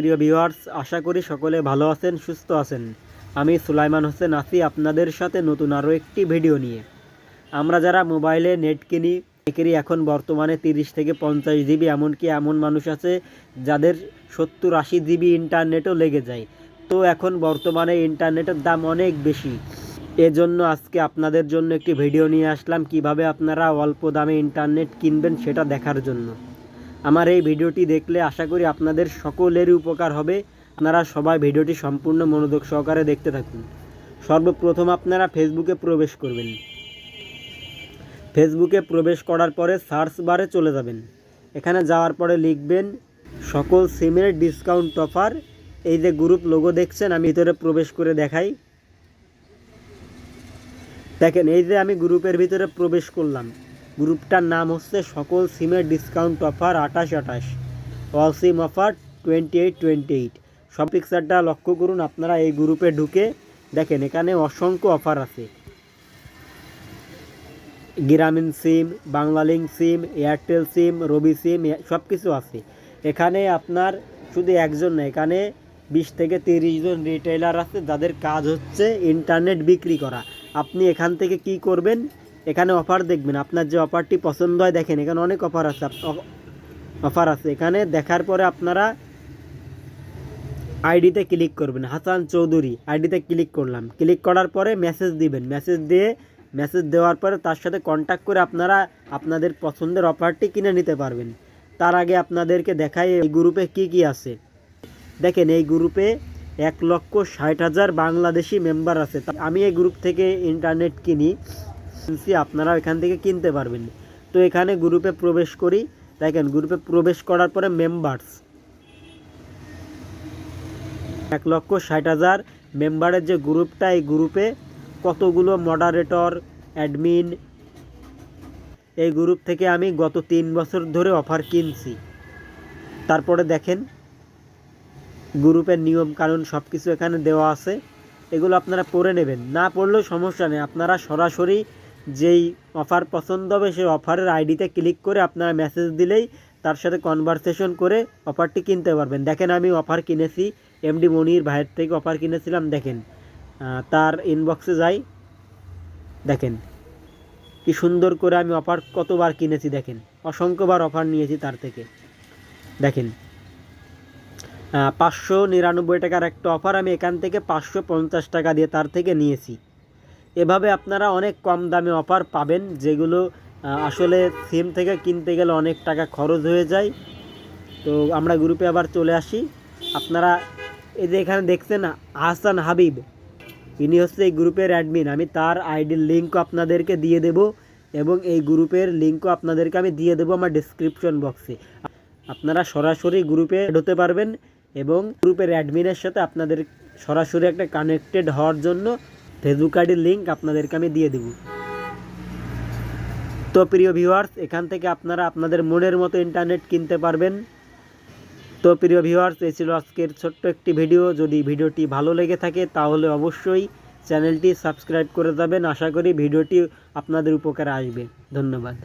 প্রিয় ভিউয়ার্স আশা করি সকলে ভালো আছেন, সুস্থ আছেন। আমি সুলাইমান হোসেন আসি আপনাদের সাথে নতুন আরও একটি ভিডিও নিয়ে। আমরা যারা মোবাইলে নেট কিনি একেরই এখন বর্তমানে তিরিশ থেকে পঞ্চাশ জিবি এমনকি এমন মানুষ আছে যাদের সত্তর আশি জিবি ইন্টারনেটও লেগে যায়। তো এখন বর্তমানে ইন্টারনেটের দাম অনেক বেশি। এজন্য আজকে আপনাদের জন্য একটি ভিডিও নিয়ে আসলাম, কীভাবে আপনারা অল্প দামে ইন্টারনেট কিনবেন সেটা দেখার জন্য। আমার এই ভিডিওটি দেখলে আশা করি আপনাদের সকলেরই উপকার হবে। আপনারা সবাই ভিডিওটি সম্পূর্ণ মনোযোগ সহকারে দেখতে থাকুন। সর্বপ্রথম আপনারা ফেসবুকে প্রবেশ করবেন। ফেসবুকে প্রবেশ করার পরে সার্চ বারে চলে যাবেন। এখানে যাওয়ার পরে লিখবেন, সকল সিমের ডিসকাউন্ট অফার। এই যে গ্রুপ লোগো দেখছেন, আমি ভিতরে প্রবেশ করে দেখাই। দেখেন, এই যে আমি গ্রুপের ভিতরে প্রবেশ করলাম। গ্রুপটার নাম হচ্ছে সকল সিমের ডিসকাউন্ট অফার আঠাশ আঠাশ। All SIM offer twenty eight twenty eight সব পিকচারটা লক্ষ্য করুন, আপনারা এই গ্রুপে ঢুকে দেখেন, এখানে অসংখ্য অফার আছে। গ্রামীণ সিম বাংলালিঙ্ক সিম এয়ারটেল সিম রবি সিম সব কিছু আছে। এখানে আপনার শুধু একজন না, এখানে বিশ থেকে তিরিশ জন রিটেলার আছে, যাদের কাজ হচ্ছে ইন্টারনেট বিক্রি করা। আপনি এখান থেকে কি করবেন? এখানে অফার দেখবেন। আপনার যে অফারটি পছন্দ হয়, দেখেন, এখানে অনেক অফার আছে। অফার আছে। এখানে দেখার পরে আপনারা আইডিতে ক্লিক করবেন। হাসান চৌধুরী, আইডিতে ক্লিক করলাম। ক্লিক করার পরে মেসেজ দিবেন। মেসেজ দিয়ে, মেসেজ দেওয়ার পরে তার সাথে কন্ট্যাক্ট করে আপনারা আপনাদের পছন্দের অফারটি কিনে নিতে পারবেন। তার আগে আপনাদেরকে দেখাই এই গ্রুপে কি কি আছে। দেখেন, এই গ্রুপে এক লক্ষ ষাট হাজার বাংলাদেশি মেম্বার আছে। আমি এই গ্রুপ থেকে ইন্টারনেট কিনি। কিনছি, আপনারা এখান থেকে কিনতে পারবেন। তো এখানে গ্রুপে প্রবেশ করি। দেখেন গ্রুপে প্রবেশ করার পরে মেম্বার্স এক লক্ষ ষাট হাজার মেম্বারের যে গ্রুপটা এই গ্রুপে কতগুলো মডারেটর অ্যাডমিন এই গ্রুপ থেকে আমি গত তিন বছর ধরে অফার কিনছি। তারপরে দেখেন গ্রুপের নিয়ম কানুন সব কিছু এখানে দেওয়া আছে। এগুলো আপনারা পড়ে নেবেন। না পড়লেও সমস্যা নেই। আপনারা সরাসরি যেই অফার পছন্দ হবে, সেই অফারের আইডিতে ক্লিক করে আপনারা মেসেজ দিলেই তার সাথে কনভারসেশন করে অফারটি কিনতে পারবেন। দেখেন, আমি অফার কিনেছি এমডি মনির ভাইয়ের থেকে অফার কিনেছিলাম, দেখেন। তার ইনবক্সে যাই, দেখেন। কি সুন্দর করে আমি অফার কতবার কিনেছি, দেখেন। অসংখ্যবার অফার নিয়েছি তার থেকে। দেখেন পাঁচশো নিরানব্বই টাকার একটা অফার আমি এখান থেকে পাঁচশো পঞ্চাশ টাকা দিয়ে তার থেকে নিয়েছি। এভাবে আপনারা অনেক কম দামে অফার পাবেন, যেগুলো আসলে সিম থেকে কিনতে গেলে অনেক টাকা খরচ হয়ে যায়। তো আমরা গ্রুপে আবার চলে আসি। আপনারা এই যে এখানে দেখছেন আহসান হাবিব, ইনি হচ্ছে এই গ্রুপের অ্যাডমিন আমি তার আইডির লিঙ্কও আপনাদেরকে দিয়ে দেব এবং এই গ্রুপের লিঙ্কও আপনাদেরকে আমি দিয়ে দেবো আমার ডিসক্রিপশন বক্সে আপনারা সরাসরি গ্রুপে হতে পারবেন এবং গ্রুপের অ্যাডমিনের সাথে আপনাদের সরাসরি একটা কানেক্টেড হওয়ার জন্য ফেসবুক আইডির লিঙ্ক আপনাদেরকে আমি দিয়ে দেবো। তো প্রিয় ভিউয়ার্স এখান থেকে আপনারা আপনাদের মনের মতো ইন্টারনেট কিনতে পারবেন। তো প্রিয় ভিউয়ার্স এই ছিল আজকের ছোট্ট একটি ভিডিও যদি ভিডিওটি ভালো লেগে থাকে, তাহলে অবশ্যই চ্যানেলটি সাবস্ক্রাইব করে যাবেন। আশা করি ভিডিওটি আপনাদের উপকারে আসবে। ধন্যবাদ।